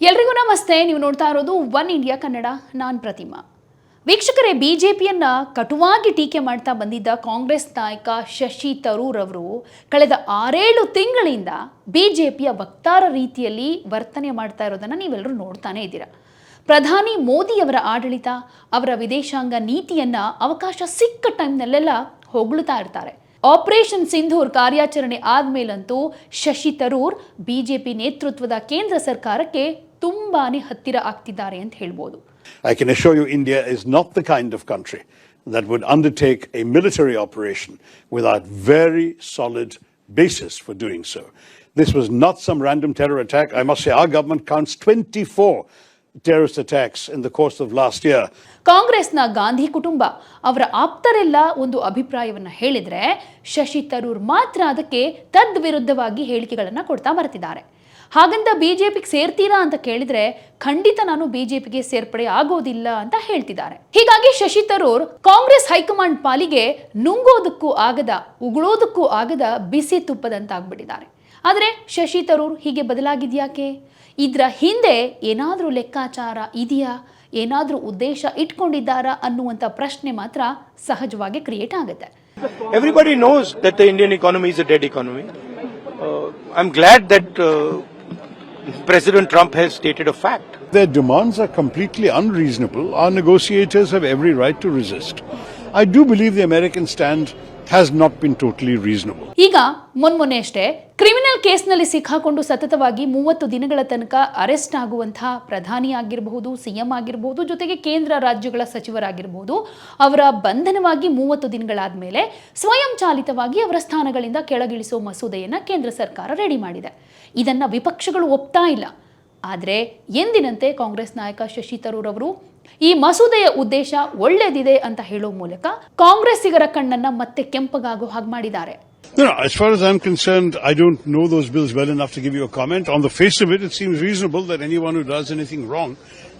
ಎಲ್ರಿಗೂ ನಮಸ್ತೆ. ನೀವು ನೋಡ್ತಾ ಇರೋದು ಒನ್ ಇಂಡಿಯಾ ಕನ್ನಡ, ನಾನು ಪ್ರತಿಮಾ. ವೀಕ್ಷಕರೇ, ಬಿಜೆಪಿಯನ್ನ ಕಟುವಾಗಿ ಟೀಕೆ ಮಾಡ್ತಾ ಬಂದಿದ್ದ ಕಾಂಗ್ರೆಸ್ ನಾಯಕ ಶಶಿ ತರೂರ್ ಅವರು ಕಳೆದ ಆರೇಳು ತಿಂಗಳಿಂದ ಬಿಜೆಪಿಯ ವಕ್ತಾರ ರೀತಿಯಲ್ಲಿ ವರ್ತನೆ ಮಾಡ್ತಾ ಇರೋದನ್ನ ನೀವೆಲ್ಲರೂ ನೋಡ್ತಾನೆ ಇದ್ದೀರಾ. ಪ್ರಧಾನಿ ಮೋದಿಯವರ ಆಡಳಿತ, ಅವರ ವಿದೇಶಾಂಗ ನೀತಿಯನ್ನ ಅವಕಾಶ ಸಿಕ್ಕ ಟೈಮ್ನಲ್ಲೆಲ್ಲ ಹೊಗಳುತ್ತಾ ಇರ್ತಾರೆ. ಆಪರೇಷನ್ ಸಿಂಧೂರ್ ಕಾರ್ಯಾಚರಣೆ ಆದಮೇಲಂತೂ ಶಶಿ ತರೂರ್ ಬಿಜೆಪಿ ನೇತೃತ್ವದ ಕೇಂದ್ರ ಸರ್ಕಾರಕ್ಕೆ ತುಂಬಾನೇ ಹತ್ತಿರ ಆಗ್ತಿದ್ದಾರೆ ಅಂತ ಹೇಳ್ಬೋದು. I can show you India is not the kind of country that would undertake a military operation without very solid basis for doing so this was not some random terror attack I must say our government counts twenty four terrorist attacks in the course of last year ಕಾಂಗ್ರೆಸ್ನ ಗಾಂಧಿ ಕುಟುಂಬ ಅವರ ಆಪ್ತರೆಲ್ಲ ಒಂದು ಅಭಿಪ್ರಾಯವನ್ನು ಹೇಳಿದರೆ ಶಶಿ ತರೂರ್ ಮಾತ್ರ ಅದಕ್ಕೆ ತದ್ವಿರುದ್ಧವಾಗಿ ಹೇಳಿಕೆಗಳನ್ನು ಕೊಡ್ತಾ ಬರ್ತಿದ್ದಾರೆ. ಹಾಗಂತ ಬಿಜೆಪಿಗೆ ಸೇರ್ತೀರಾ ಅಂತ ಕೇಳಿದ್ರೆ ಖಂಡಿತ ನಾನು ಬಿಜೆಪಿಗೆ ಸೇರ್ಪಡೆ ಆಗೋದಿಲ್ಲ ಅಂತ ಹೇಳ್ತಿದ್ದಾರೆ. ಹೀಗಾಗಿ ಶಶಿ ತರೂರ್ ಕಾಂಗ್ರೆಸ್ ಹೈಕಮಾಂಡ್ ಪಾಲಿಗೆ ನುಂಗೋದಕ್ಕೂ ಆಗದ, ಉಗುಳೋದಕ್ಕೂ ಆಗದ ಬಿಸಿ ತುಪ್ಪದಂತಾಗ್ಬಿಟ್ಟಿದ್ದಾರೆ. ಆದರೆ ಶಶಿ ತರೂರ್ ಹೀಗೆ ಬದಲಾಗಿದ್ಯಾಕೆ? ಇದ್ರ ಹಿಂದೆ ಏನಾದರೂ ಲೆಕ್ಕಾಚಾರ ಇದೆಯಾ? ಏನಾದರೂ ಉದ್ದೇಶ ಇಟ್ಕೊಂಡಿದ್ದಾರಾ ಅನ್ನುವಂಥ ಪ್ರಶ್ನೆ ಮಾತ್ರ ಸಹಜವಾಗಿ ಕ್ರಿಯೇಟ್ ಆಗುತ್ತೆ. Everybody knows that the Indian economy is a dead. Uh, I'm glad that uh, President Trump has stated a fact. Their demands are completely unreasonable. Our negotiators have every right to resist. I do believe the Americans stand has not been totally reasonable ಈಗ ಮೊನ್ಮೊನ್ನೆ ಅಷ್ಟೇ criminal ಕೇಸ್ನಲ್ಲಿ ಸಿಕ್ಕಾಕೊಂಡು ಸತತವಾಗಿ ಮೂವತ್ತು ದಿನಗಳ ತನಕ arrest ಆಗುವಂತಹ ಪ್ರಧಾನಿ ಆಗಿರಬಹುದು, ಸಿಎಂ ಆಗಿರಬಹುದು, ಜೊತೆಗೆ ಕೇಂದ್ರ ರಾಜ್ಯಗಳ ಸಚಿವರಾಗಿರಬಹುದು, ಅವರ ಬಂಧನವಾಗಿ ಮೂವತ್ತು ದಿನಗಳಾದ ಮೇಲೆ ಸ್ವಯಂ ಚಾಲಿತವಾಗಿ ಅವರ ಸ್ಥಾನಗಳಿಂದ ಕೆಳಗಿಳಿಸುವ ಮಸೂದೆಯನ್ನ ಕೇಂದ್ರ ಸರ್ಕಾರ ರೆಡಿ ಮಾಡಿದೆ. ಇದನ್ನ ವಿಪಕ್ಷಗಳು ಒಪ್ತಾ ಇಲ್ಲ. ಆದರೆ ಎಂದಿನಂತೆ ಕಾಂಗ್ರೆಸ್ ನಾಯಕ ಶಶಿ ತರೂರ್ ಅವರು ಈ ಮಸೂದೆಯ ಉದ್ದೇಶ ಒಳ್ಳೆದಿದೆ ಅಂತ ಹೇಳೋ ಮೂಲಕ ಕಾಂಗ್ರೆಸ್ಸಿಗರ ಕಣ್ಣನ್ನ ಮತ್ತೆ ಕೆಂಪಗಾಗೋ ಹಾಗೆ ಮಾಡಿದ್ದಾರೆ No, no, as far as I'm concerned, I don't know those bills well enough to give you a comment. On the face of it, it seems reasonable that anyone who does anything wrong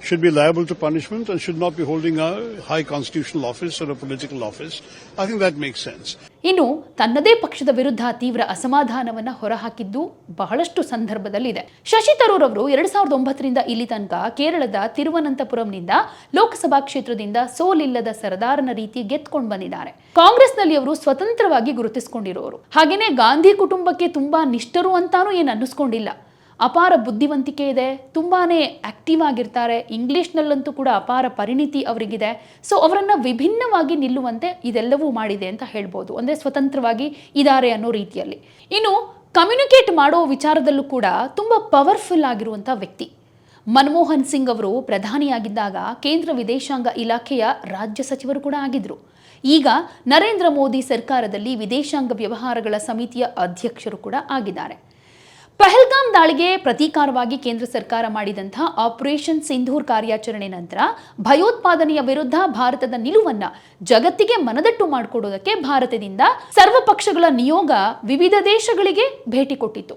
should be liable to punishment and should not be holding a high constitutional office or a political office. I think that makes sense. ಇನ್ನು ತನ್ನದೇ ಪಕ್ಷದ ವಿರುದ್ಧ ತೀವ್ರ ಅಸಮಾಧಾನವನ್ನ ಹೊರಹಾಕಿದ್ದು ಬಹಳಷ್ಟು ಸಂದರ್ಭದಲ್ಲಿದೆ ಶಶಿ ತರೂರ್ ಅವರು ಎರಡ್ ಸಾವಿರದ ಒಂಬತ್ತರಿಂದ ಇಲ್ಲಿ ತನಕ ಕೇರಳದ ತಿರುವನಂತಪುರಂನಿಂದ ಲೋಕಸಭಾ ಕ್ಷೇತ್ರದಿಂದ ಸೋಲಿಲ್ಲದ ಸರದಾರನ ರೀತಿ ಗೆದ್ಕೊಂಡು ಬಂದಿದ್ದಾರೆ ಕಾಂಗ್ರೆಸ್ನಲ್ಲಿ ಅವರು ಸ್ವತಂತ್ರವಾಗಿ ಗುರುತಿಸಿಕೊಂಡಿರೋರು ಹಾಗೇನೆ ಗಾಂಧಿ ಕುಟುಂಬಕ್ಕೆ ತುಂಬಾ ನಿಷ್ಠರು ಅಂತಾನೂ ಏನು ಅನ್ನಿಸ್ಕೊಂಡಿಲ್ಲ ಅಪಾರ ಬುದ್ಧಿವಂತಿಕೆ ಇದೆ ತುಂಬಾ ಆಕ್ಟಿವ್ ಆಗಿರ್ತಾರೆ, ಇಂಗ್ಲೀಷ್ನಲ್ಲಂತೂ ಕೂಡ ಅಪಾರ ಪರಿಣಿತಿ ಅವರಿಗಿದೆ. ಸೊ ಅವರನ್ನು ವಿಭಿನ್ನವಾಗಿ ನಿಲ್ಲುವಂತೆ ಇದೆಲ್ಲವೂ ಮಾಡಿದೆ ಅಂತ ಹೇಳ್ಬೋದು. ಅಂದರೆ ಸ್ವತಂತ್ರವಾಗಿ ಇದ್ದಾರೆ ಅನ್ನೋ ರೀತಿಯಲ್ಲಿ. ಇನ್ನು ಕಮ್ಯುನಿಕೇಟ್ ಮಾಡೋ ವಿಚಾರದಲ್ಲೂ ಕೂಡ ತುಂಬ ಪವರ್ಫುಲ್ ಆಗಿರುವಂಥ ವ್ಯಕ್ತಿ. ಮನಮೋಹನ್ ಸಿಂಗ್ ಅವರು ಪ್ರಧಾನಿಯಾಗಿದ್ದಾಗ ಕೇಂದ್ರ ವಿದೇಶಾಂಗ ಇಲಾಖೆಯ ರಾಜ್ಯ ಸಚಿವರು ಕೂಡ ಆಗಿದ್ದರು ಈಗ ನರೇಂದ್ರ ಮೋದಿ ಸರ್ಕಾರದಲ್ಲಿ ವಿದೇಶಾಂಗ ವ್ಯವಹಾರಗಳ ಸಮಿತಿಯ ಅಧ್ಯಕ್ಷರು ಕೂಡ ಆಗಿದ್ದಾರೆ. ಪಹಲ್ಗಾಮ್ ದಾಳಿಗೆ ಪ್ರತೀಕಾರವಾಗಿ ಕೇಂದ್ರ ಸರ್ಕಾರ ಮಾಡಿದಂಥ ಆಪರೇಷನ್ ಸಿಂಧೂರ್ ಕಾರ್ಯಾಚರಣೆ ನಂತರ ಭಯೋತ್ಪಾದನೆಯ ವಿರುದ್ಧ ಭಾರತದ ನಿಲುವನ್ನ ಜಗತ್ತಿಗೆ ಮನದಟ್ಟು ಮಾಡಿಕೊಡೋದಕ್ಕೆ ಭಾರತದಿಂದ ಸರ್ವ ಪಕ್ಷಗಳ ನಿಯೋಗ ವಿವಿಧ ದೇಶಗಳಿಗೆ ಭೇಟಿ ಕೊಟ್ಟಿತ್ತು.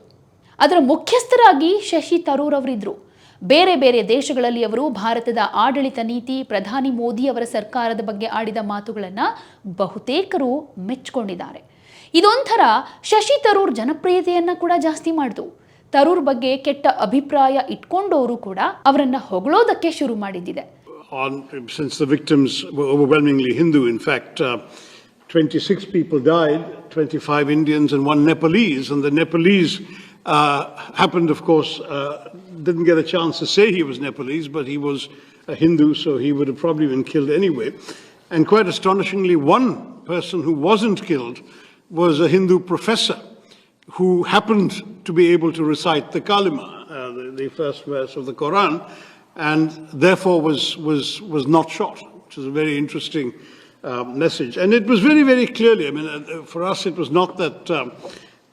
ಅದರ ಮುಖ್ಯಸ್ಥರಾಗಿ ಶಶಿ ತರೂರ್ ಅವರಿದ್ರು. ಬೇರೆ ಬೇರೆ ದೇಶಗಳಲ್ಲಿ ಅವರು ಭಾರತದ ಆಡಳಿತ ನೀತಿ, ಪ್ರಧಾನಿ ಮೋದಿ ಅವರ ಸರ್ಕಾರದ ಬಗ್ಗೆ ಆಡಿದ ಮಾತುಗಳನ್ನು ಬಹುತೇಕರು ಮೆಚ್ಚಿಕೊಂಡಿದ್ದಾರೆ ಇದೊಂಥರ ಶಶಿ ತರೂರ್ ಜನಪ್ರಿಯತೆಯನ್ನು ಕೂಡ ಜಾಸ್ತಿ ಮಾಡಿತು ತರೂರ್ ಬಗ್ಗೆ ಕೆಟ್ಟ ಅಭಿಪ್ರಾಯ ಇಟ್ಕೊಂಡವರು ಕೂಡ ಅವರನ್ನ ಹೊಗಳೋದಕ್ಕೆ ಶುರು ಮಾಡಿದ್ದಿದೆ on, since the victims were overwhelmingly Hindu. In fact, uh, 26 people died, 25 Indians and one Nepalese. And the Nepalese uh, happened, of course, uh, didn't get a chance to say he was Nepalese, but he was a Hindu, so he would have probably been killed anyway. And quite astonishingly, one person who wasn't killed was a Hindu professor who happened to be able to recite the Kalima, uh, the, the first verse of the Quran, and therefore was, was, was not shot, which is a very interesting uh, message. And it was very, very clearly, I mean, uh, for us, it was not that, um,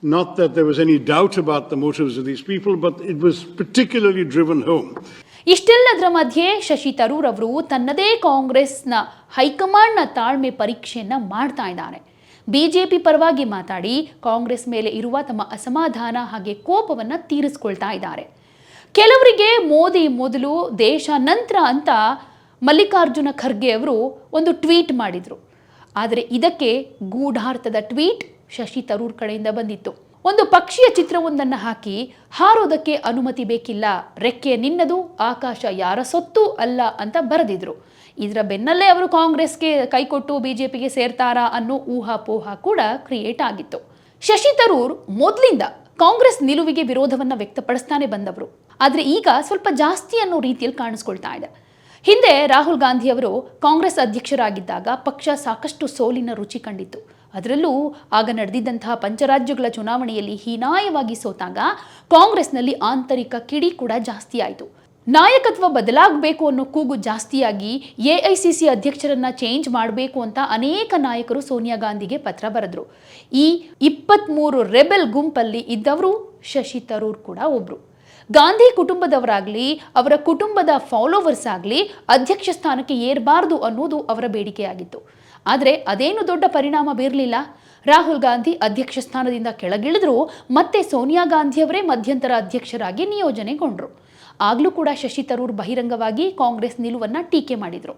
not that there was any doubt about the motives of these people, but it was particularly driven home. ಇಷ್ಟೆಲ್ಲದರ ಮಧ್ಯೆ ಶಶಿ ತರೂರ್ ಅವರು ತನ್ನದೇ ಕಾಂಗ್ರೆಸ್ನ ಹೈಕಮಾಂಡ್ನ ತಾಳ್ಮೆ ಪರೀಕ್ಷೆಯನ್ನ ಮಾಡ್ತಾ ಇದ್ದಾರೆ BJP ಪರವಾಗಿ ಮಾತಾಡಿ ಕಾಂಗ್ರೆಸ್ ಮೇಲೆ ಇರುವ ತಮ್ಮ ಅಸಮಾಧಾನ ಹಾಗೆ ಕೋಪವನ್ನು ತೀರಿಸ್ಕೊಳ್ತಾ ಇದ್ದಾರೆ. ಕೆಲವರಿಗೆ ಮೋದಿ ಮೊದಲು ದೇಶ ನಂತರ ಅಂತ ಮಲ್ಲಿಕಾರ್ಜುನ ಖರ್ಗೆ ಅವರು ಒಂದು ಟ್ವೀಟ್ ಮಾಡಿದ್ರು. ಆದರೆ ಇದಕ್ಕೆ ಗೂಢಾರ್ಥದ ಟ್ವೀಟ್ ಶಶಿ ತರೂರ್ ಕಡೆಯಿಂದ ಬಂದಿತ್ತು. ಒಂದು ಪಕ್ಷಿಯ ಚಿತ್ರವೊಂದನ್ನು ಹಾಕಿ ಹಾರೋದಕ್ಕೆ ಅನುಮತಿ ಬೇಕಿಲ್ಲ, ರೆಕ್ಕೆ ನಿನ್ನದು, ಆಕಾಶ ಯಾರ ಸೊತ್ತು ಅಲ್ಲ ಅಂತ ಬರೆದಿದ್ರು. ಇದರ ಬೆನ್ನಲ್ಲೇ ಅವರು ಕಾಂಗ್ರೆಸ್ಗೆ ಕೈಕೊಟ್ಟು ಬಿಜೆಪಿಗೆ ಸೇರ್ತಾರಾ ಅನ್ನೋ ಊಹಾಪೋಹ ಕೂಡ ಕ್ರಿಯೇಟ್ ಆಗಿತ್ತು. ಶಶಿ ತರೂರ್ ಮೊದಲಿಂದ ಕಾಂಗ್ರೆಸ್ ನಿಲುವಿಗೆ ವಿರೋಧವನ್ನು ವ್ಯಕ್ತಪಡಿಸ್ತಾನೆ ಬಂದವರು. ಆದರೆ ಈಗ ಸ್ವಲ್ಪ ಜಾಸ್ತಿ ಅನ್ನೋ ರೀತಿಯಲ್ಲಿ ಕಾಣಿಸ್ಕೊಳ್ತಾ ಇದೆ. ಹಿಂದೆ ರಾಹುಲ್ ಗಾಂಧಿ ಅವರು ಕಾಂಗ್ರೆಸ್ ಅಧ್ಯಕ್ಷರಾಗಿದ್ದಾಗ ಪಕ್ಷ ಸಾಕಷ್ಟು ಸೋಲಿನ ರುಚಿ ಕಂಡಿತ್ತು. ಅದರಲ್ಲೂ ಆಗ ನಡೆದಿದ್ದಂತಹ ಪಂಚರಾಜ್ಯಗಳ ಚುನಾವಣೆಯಲ್ಲಿ ಹೀನಾಯವಾಗಿ ಸೋತಾಗ ಕಾಂಗ್ರೆಸ್ನಲ್ಲಿ ಆಂತರಿಕ ಕಿಡಿ ಕೂಡ ಜಾಸ್ತಿ ಆಯಿತು. ನಾಯಕತ್ವ ಬದಲಾಗಬೇಕು ಅನ್ನೋ ಕೂಗು ಜಾಸ್ತಿಯಾಗಿ ಎಐಸಿಸಿ ಅಧ್ಯಕ್ಷರನ್ನ ಚೇಂಜ್ ಮಾಡಬೇಕು ಅಂತ ಅನೇಕ ನಾಯಕರು ಸೋನಿಯಾ ಗಾಂಧಿಗೆ ಪತ್ರ ಬರೆದ್ರು. ಈ ಇಪ್ಪತ್ತ್ಮೂರು ರೆಬೆಲ್ ಗುಂಪಲ್ಲಿ ಇದ್ದವರು ಶಶಿ ತರೂರ್ ಕೂಡ ಒಬ್ರು. ಗಾಂಧಿ ಕುಟುಂಬದವರಾಗ್ಲಿ, ಅವರ ಕುಟುಂಬದ ಫಾಲೋವರ್ಸ್ ಆಗಲಿ ಅಧ್ಯಕ್ಷ ಸ್ಥಾನಕ್ಕೆ ಏರಬಾರ್ದು ಅನ್ನೋದು ಅವರ ಬೇಡಿಕೆಯಾಗಿತ್ತು. ಆದರೆ ಅದೇನು ದೊಡ್ಡ ಪರಿಣಾಮ ಬೀರಲಿಲ್ಲ. ರಾಹುಲ್ ಗಾಂಧಿ ಅಧ್ಯಕ್ಷ ಸ್ಥಾನದಿಂದ ಕೆಳಗಿಳಿದ್ರು, ಮತ್ತೆ ಸೋನಿಯಾ ಗಾಂಧಿಯವರೇ ಮಧ್ಯಂತರ ಅಧ್ಯಕ್ಷರಾಗಿ ನಿಯೋಜನೆಗೊಂಡ್ರು ಆಗ್ಲೂ ಕೂಡ ಶಶಿ ತರೂರ್ ಬಹಿರಂಗವಾಗಿ ಕಾಂಗ್ರೆಸ್ ನಿಲುವನ್ನು ಟೀಕೆ ಮಾಡಿದ್ರು.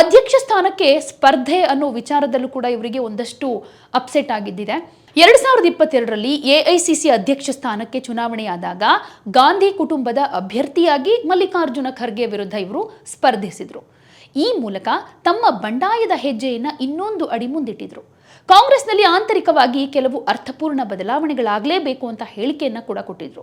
ಅಧ್ಯಕ್ಷ ಸ್ಥಾನಕ್ಕೆ ಸ್ಪರ್ಧೆ ಅನ್ನೋ ವಿಚಾರದಲ್ಲೂ ಕೂಡ ಇವರಿಗೆ ಒಂದಷ್ಟು ಅಪ್ಸೆಟ್ ಆಗಿದ್ದಿದೆ. ಎರಡ್ ಸಾವಿರದ ಇಪ್ಪತ್ತೆರಡರಲ್ಲಿ ಎಐಸಿಸಿ ಅಧ್ಯಕ್ಷ ಸ್ಥಾನಕ್ಕೆ ಚುನಾವಣೆಯಾದಾಗ ಗಾಂಧಿ ಕುಟುಂಬದ ಅಭ್ಯರ್ಥಿಯಾಗಿ ಮಲ್ಲಿಕಾರ್ಜುನ ಖರ್ಗೆ ವಿರುದ್ಧ ಇವರು ಸ್ಪರ್ಧಿಸಿದ್ರು. ಈ ಮೂಲಕ ತಮ್ಮ ಬಂಡಾಯದ ಹೆಜ್ಜೆಯನ್ನ ಇನ್ನೊಂದು ಅಡಿ ಮುಂದಿಟ್ಟಿದ್ರು. ಕಾಂಗ್ರೆಸ್ನಲ್ಲಿ ಆಂತರಿಕವಾಗಿ ಕೆಲವು ಅರ್ಥಪೂರ್ಣ ಬದಲಾವಣೆಗಳಾಗಲೇಬೇಕು ಅಂತ ಹೇಳಿಕೆಯನ್ನ ಕೂಡ ಕೊಟ್ಟಿದ್ರು.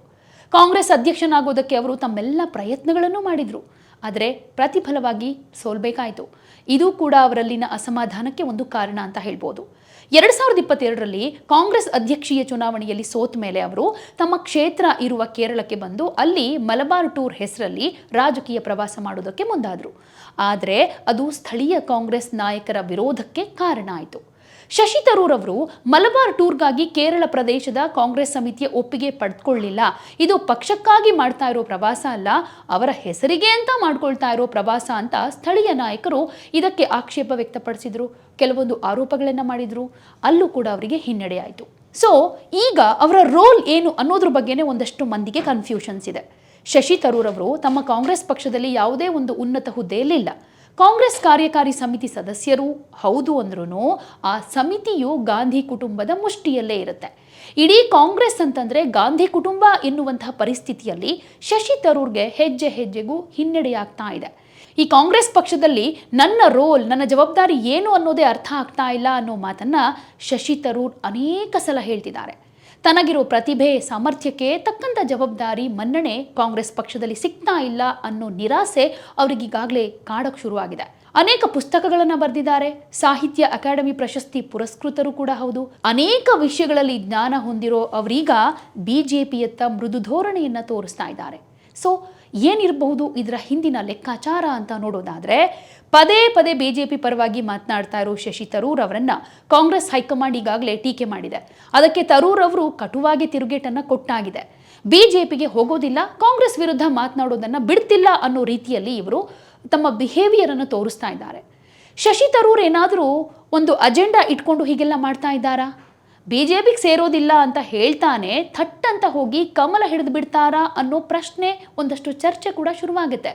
ಕಾಂಗ್ರೆಸ್ ಅಧ್ಯಕ್ಷನಾಗೋದಕ್ಕೆ ಅವರು ತಮ್ಮೆಲ್ಲ ಪ್ರಯತ್ನಗಳನ್ನು ಮಾಡಿದ್ರು. ಆದರೆ ಪ್ರತಿಫಲವಾಗಿ ಸೋಲ್ಬೇಕಾಯಿತು. ಇದು ಕೂಡ ಅವರಲ್ಲಿನ ಅಸಮಾಧಾನಕ್ಕೆ ಒಂದು ಕಾರಣ ಅಂತ ಹೇಳ್ಬೋದು. ಎರಡ್ ಸಾವಿರದ ಇಪ್ಪತ್ತೆರಡರಲ್ಲಿ ಕಾಂಗ್ರೆಸ್ ಅಧ್ಯಕ್ಷೀಯ ಚುನಾವಣೆಯಲ್ಲಿ ಸೋತ ಮೇಲೆ ಅವರು ತಮ್ಮ ಕ್ಷೇತ್ರ ಇರುವ ಕೇರಳಕ್ಕೆ ಬಂದು ಅಲ್ಲಿ ಮಲಬಾರ್ ಟೂರ್ ಹೆಸರಲ್ಲಿ ರಾಜಕೀಯ ಪ್ರವಾಸ ಮಾಡೋದಕ್ಕೆ ಮುಂದಾದರು. ಆದರೆ ಅದು ಸ್ಥಳೀಯ ಕಾಂಗ್ರೆಸ್ ನಾಯಕರ ವಿರೋಧಕ್ಕೆ ಕಾರಣ ಆಯಿತು. ಶಶಿ ತರೂರ್ ಅವರು ಮಲಬಾರ್ ಟೂರ್ಗಾಗಿ ಕೇರಳ ಪ್ರದೇಶದ ಕಾಂಗ್ರೆಸ್ ಸಮಿತಿಯ ಒಪ್ಪಿಗೆ ಪಡೆದುಕೊಳ್ಳಿಲ್ಲ ಇದು ಪಕ್ಷಕ್ಕಾಗಿ ಮಾಡ್ತಾ ಇರೋ ಪ್ರವಾಸ ಅಲ್ಲ, ಅವರ ಹೆಸರಿಗೆ ಅಂತ ಮಾಡ್ಕೊಳ್ತಾ ಇರೋ ಪ್ರವಾಸ ಅಂತ ಸ್ಥಳೀಯ ನಾಯಕರು ಇದಕ್ಕೆ ಆಕ್ಷೇಪ ವ್ಯಕ್ತಪಡಿಸಿದ್ರು. ಕೆಲವೊಂದು ಆರೋಪಗಳನ್ನು ಮಾಡಿದ್ರು. ಅಲ್ಲೂ ಕೂಡ ಅವರಿಗೆ ಹಿನ್ನಡೆಯಾಯಿತು ಸೊ ಈಗ ಅವರ ರೋಲ್ ಏನು ಅನ್ನೋದ್ರ ಬಗ್ಗೆನೇ ಒಂದಷ್ಟು ಮಂದಿಗೆ ಕನ್ಫ್ಯೂಷನ್ಸ್ ಇದೆ. ಶಶಿ ತರೂರ್ ಅವರು ತಮ್ಮ ಕಾಂಗ್ರೆಸ್ ಪಕ್ಷದಲ್ಲಿ ಯಾವುದೇ ಒಂದು ಉನ್ನತ ಹುದ್ದೆಯಲ್ಲಿಲ್ಲ ಕಾಂಗ್ರೆಸ್ ಕಾರ್ಯಕಾರಿ ಸಮಿತಿ ಸದಸ್ಯರು, ಹೌದು ಅಂದ್ರೂ ಆ ಸಮಿತಿಯು ಗಾಂಧಿ ಕುಟುಂಬದ ಮುಷ್ಟಿಯಲ್ಲೇ ಇರುತ್ತೆ. ಇಡೀ ಕಾಂಗ್ರೆಸ್ ಅಂತಂದ್ರೆ ಗಾಂಧಿ ಕುಟುಂಬ ಎನ್ನುವಂತಹ ಪರಿಸ್ಥಿತಿಯಲ್ಲಿ ಶಶಿ ತರೂರ್ಗೆ ಹೆಜ್ಜೆ ಹೆಜ್ಜೆಗೂ ಹಿನ್ನಡೆಯಾಗ್ತಾ ಇದೆ. ಈ ಕಾಂಗ್ರೆಸ್ ಪಕ್ಷದಲ್ಲಿ ನನ್ನ ರೋಲ್, ನನ್ನ ಜವಾಬ್ದಾರಿ ಏನು ಅನ್ನೋದೇ ಅರ್ಥ ಆಗ್ತಾ ಇಲ್ಲ ಅನ್ನೋ ಮಾತನ್ನ ಶಶಿ ತರೂರ್ ಅನೇಕ ಸಲ ಹೇಳ್ತಿದ್ದಾರೆ. ತನಗಿರೋ ಪ್ರತಿಭೆ, ಸಾಮರ್ಥ್ಯಕ್ಕೆ ತಕ್ಕಂಥ ಜವಾಬ್ದಾರಿ ಮನ್ನಣೆ ಕಾಂಗ್ರೆಸ್ ಪಕ್ಷದಲ್ಲಿ ಸಿಗ್ತಾ ಇಲ್ಲ ಅನ್ನೋ ನಿರಾಸೆ ಅವರಿಗೀಗಾಗಲೇ ಕಾಡಕ್ಕೆ ಶುರುವಾಗಿದೆ. ಅನೇಕ ಪುಸ್ತಕಗಳನ್ನು ಬರೆದಿದ್ದಾರೆ. ಸಾಹಿತ್ಯ ಅಕಾಡೆಮಿ ಪ್ರಶಸ್ತಿ ಪುರಸ್ಕೃತರು ಕೂಡ ಹೌದು. ಅನೇಕ ವಿಷಯಗಳಲ್ಲಿ ಜ್ಞಾನ ಹೊಂದಿರೋ ಅವರೀಗ ಪಿಯತ್ತ ಮೃದು ಧೋರಣೆಯನ್ನ ತೋರಿಸ್ತಾ ಇದ್ದಾರೆ. ಸೊ, ಏನಿರಬಹುದು ಇದರ ಹಿಂದಿನ ಲೆಕ್ಕಾಚಾರ ಅಂತ ನೋಡೋದಾದ್ರೆ ಪದೇ ಪದೇ ಬಿಜೆಪಿ ಪರವಾಗಿ ಮಾತನಾಡ್ತಾ ಇರೋ ಶಶಿ ತರೂರ್ ಅವರನ್ನ ಕಾಂಗ್ರೆಸ್ ಹೈಕಮಾಂಡ್ ಈಗಾಗಲೇ ಟೀಕೆ ಮಾಡಿದೆ. ಅದಕ್ಕೆ ತರೂರ್ ಅವರು ಕಟುವಾಗಿ ತಿರುಗೇಟನ್ನು ಕೊಟ್ಟಾಗಿದೆ. ಬಿಜೆಪಿಗೆ ಹೋಗೋದಿಲ್ಲ, ಕಾಂಗ್ರೆಸ್ ವಿರುದ್ಧ ಮಾತನಾಡೋದನ್ನ ಬಿಡ್ತಿಲ್ಲ ಅನ್ನೋ ರೀತಿಯಲ್ಲಿ ಇವರು ತಮ್ಮ ಬಿಹೇವಿಯರ್ ಅನ್ನು ತೋರಿಸ್ತಾ ಇದ್ದಾರೆ. ಶಶಿ ತರೂರ್ ಏನಾದರೂ ಒಂದು ಅಜೆಂಡಾ ಇಟ್ಕೊಂಡು ಹೀಗೆಲ್ಲ ಮಾಡ್ತಾ ಇದ್ದಾರಾ? ಬಿಜೆಪಿಗೆ ಸೇರೋದಿಲ್ಲ ಅಂತ ಹೇಳ್ತಾನೆ, ಥಟ್ ಅಂತ ಹೋಗಿ ಕಮಲ ಹಿಡಿದು ಬಿಡ್ತಾರಾ ಅನ್ನೋ ಪ್ರಶ್ನೆ ಒಂದಷ್ಟು ಚರ್ಚೆ ಕೂಡ ಶುರುವಾಗುತ್ತೆ.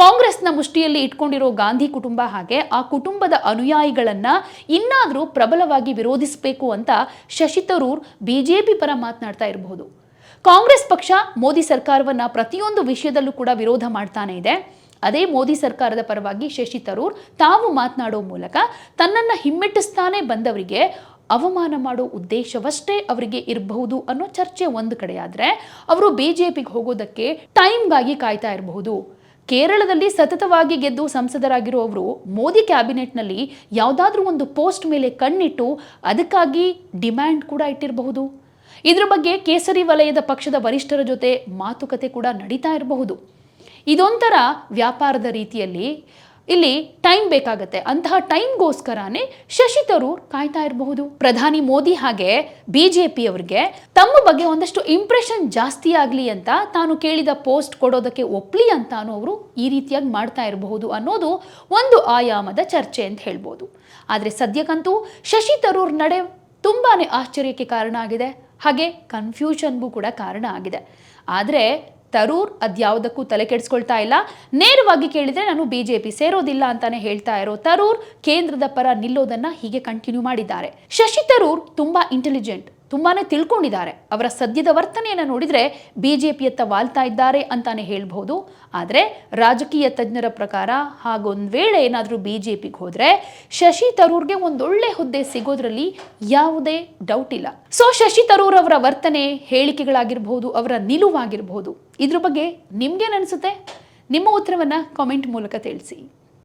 ಕಾಂಗ್ರೆಸ್ನ ಮುಷ್ಟಿಯಲ್ಲಿ ಇಟ್ಕೊಂಡಿರೋ ಗಾಂಧಿ ಕುಟುಂಬ ಹಾಗೆ ಆ ಕುಟುಂಬದ ಅನುಯಾಯಿಗಳನ್ನ ಇನ್ನಾದರೂ ಪ್ರಬಲವಾಗಿ ವಿರೋಧಿಸಬೇಕು ಅಂತ ಶಶಿ ತರೂರ್ ಬಿಜೆಪಿ ಪರ ಮಾತನಾಡ್ತಾ ಇರಬಹುದು. ಕಾಂಗ್ರೆಸ್ ಪಕ್ಷ ಮೋದಿ ಸರ್ಕಾರವನ್ನ ಪ್ರತಿಯೊಂದು ವಿಷಯದಲ್ಲೂ ಕೂಡ ವಿರೋಧ ಮಾಡ್ತಾನೆ ಇದೆ. ಅದೇ ಮೋದಿ ಸರ್ಕಾರದ ಪರವಾಗಿ ಶಶಿ ತರೂರ್ ತಾವು ಮಾತನಾಡೋ ಮೂಲಕ ತನ್ನನ್ನು ಹಿಮ್ಮೆಟ್ಟಿಸ್ತಾನೆ ಬಂದವರಿಗೆ ಅವಮಾನ ಮಾಡೋ ಉದ್ದೇಶವಷ್ಟೇ ಅವರಿಗೆ ಇರಬಹುದು ಅನ್ನೋ ಚರ್ಚೆ ಒಂದು ಕಡೆಯಾದರೆ ಅವರು ಬಿ ಜೆ ಪಿಗೆ ಹೋಗೋದಕ್ಕೆ ಟೈಮ್ಗಾಗಿ ಕಾಯ್ತಾ ಇರಬಹುದು. ಕೇರಳದಲ್ಲಿ ಸತತವಾಗಿ ಗೆದ್ದು ಸಂಸದರಾಗಿರುವವರು ಮೋದಿ ಕ್ಯಾಬಿನೆಟ್ನಲ್ಲಿ ಯಾವುದಾದ್ರೂ ಒಂದು ಪೋಸ್ಟ್ ಮೇಲೆ ಕಣ್ಣಿಟ್ಟು ಅದಕ್ಕಾಗಿ ಡಿಮ್ಯಾಂಡ್ ಕೂಡ ಇಟ್ಟಿರಬಹುದು. ಇದರ ಬಗ್ಗೆ ಕೇಸರಿ ವಲಯದ ಪಕ್ಷದ ವರಿಷ್ಠರ ಜೊತೆ ಮಾತುಕತೆ ಕೂಡ ನಡೀತಾ ಇರಬಹುದು. ಇದೊಂಥರ ವ್ಯಾಪಾರದ ರೀತಿಯಲ್ಲಿ ಇಲ್ಲಿ ಟೈಮ್ ಬೇಕಾಗತ್ತೆ. ಅಂತಹ ಟೈಮ್ಗೋಸ್ಕರನೇ ಶಶಿ ತರೂರ್ ಕಾಯ್ತಾ ಇರಬಹುದು. ಪ್ರಧಾನಿ ಮೋದಿ ಹಾಗೆ ಬಿಜೆಪಿಯವರಿಗೆ ತಮ್ಮ ಬಗ್ಗೆ ಒಂದಷ್ಟು ಇಂಪ್ರೆಷನ್ ಜಾಸ್ತಿ ಆಗಲಿ ಅಂತ ತಾನು ಕೇಳಿದ ಪೋಸ್ಟ್ ಕೊಡೋದಕ್ಕೆ ಒಪ್ಲಿ ಅಂತಾನು ಅವರು ಈ ರೀತಿಯಾಗಿ ಮಾಡ್ತಾ ಇರಬಹುದು ಅನ್ನೋದು ಒಂದು ಆಯಾಮದ ಚರ್ಚೆ ಅಂತ ಹೇಳ್ಬೋದು. ಆದರೆ ಸದ್ಯಕ್ಕಂತೂ ಶಶಿ ತರೂರ್ ನಡೆ ತುಂಬಾ ಆಶ್ಚರ್ಯಕ್ಕೆ ಕಾರಣ ಆಗಿದೆ. ಹಾಗೆ ಕನ್ಫ್ಯೂಷನ್ಗೂ ಕೂಡ ಕಾರಣ ಆಗಿದೆ. ಆದರೆ ತರೂರ್ ಅದ್ಯಾವುದಕ್ಕೂ ತಲೆ ಕೆಡಿಸ್ಕೊಳ್ತಾ ಇಲ್ಲ. ನೇರವಾಗಿ ಕೇಳಿದರೆ ನಾನು ಬಿ ಜೆ ಪಿ ಸೇರೋದಿಲ್ಲ ಅಂತಾನೆ ಹೇಳ್ತಾ ಇರೋ ತರೂರ್ ಕೇಂದ್ರದ ಪರ ನಿಲ್ಲೋದನ್ನ ಹೀಗೆ ಕಂಟಿನ್ಯೂ ಮಾಡಿದ್ದಾರೆ. ಶಶಿ ತರೂರ್ ತುಂಬಾ ಇಂಟೆಲಿಜೆಂಟ್ ತುಂಬಾನೇ ತಿಳ್ಕೊಂಡಿದ್ದಾರೆ. ಅವರ ಸದ್ಯದ ವರ್ತನೆಯನ್ನು ನೋಡಿದರೆ ಬಿ ಜೆ ಪಿಯತ್ತ ವಾಲ್ತಾ ಇದ್ದಾರೆ ಅಂತಾನೆ ಹೇಳ್ಬೋದು ಆದರೆ ರಾಜಕೀಯ ತಜ್ಞರ ಪ್ರಕಾರ ಹಾಗೊಂದು ವೇಳೆ ಏನಾದರೂ ಬಿ ಜೆ ಪಿಗೆ ಹೋದರೆ ಶಶಿ ತರೂರ್ಗೆ ಒಂದೊಳ್ಳೆ ಹುದ್ದೆ ಸಿಗೋದ್ರಲ್ಲಿ ಯಾವುದೇ ಡೌಟ್ ಇಲ್ಲ. ಸೊ ಶಶಿ ತರೂರ್ ಅವರ ವರ್ತನೆ ಹೇಳಿಕೆಗಳಾಗಿರ್ಬೋದು ಅವರ ನಿಲುವಾಗಿರ್ಬೋದು ಇದ್ರ ಬಗ್ಗೆ ನಿಮ್ಗೇನು ಅನಿಸುತ್ತೆ? ನಿಮ್ಮ ಉತ್ತರವನ್ನು ಕಾಮೆಂಟ್ ಮೂಲಕ ತಿಳಿಸಿ.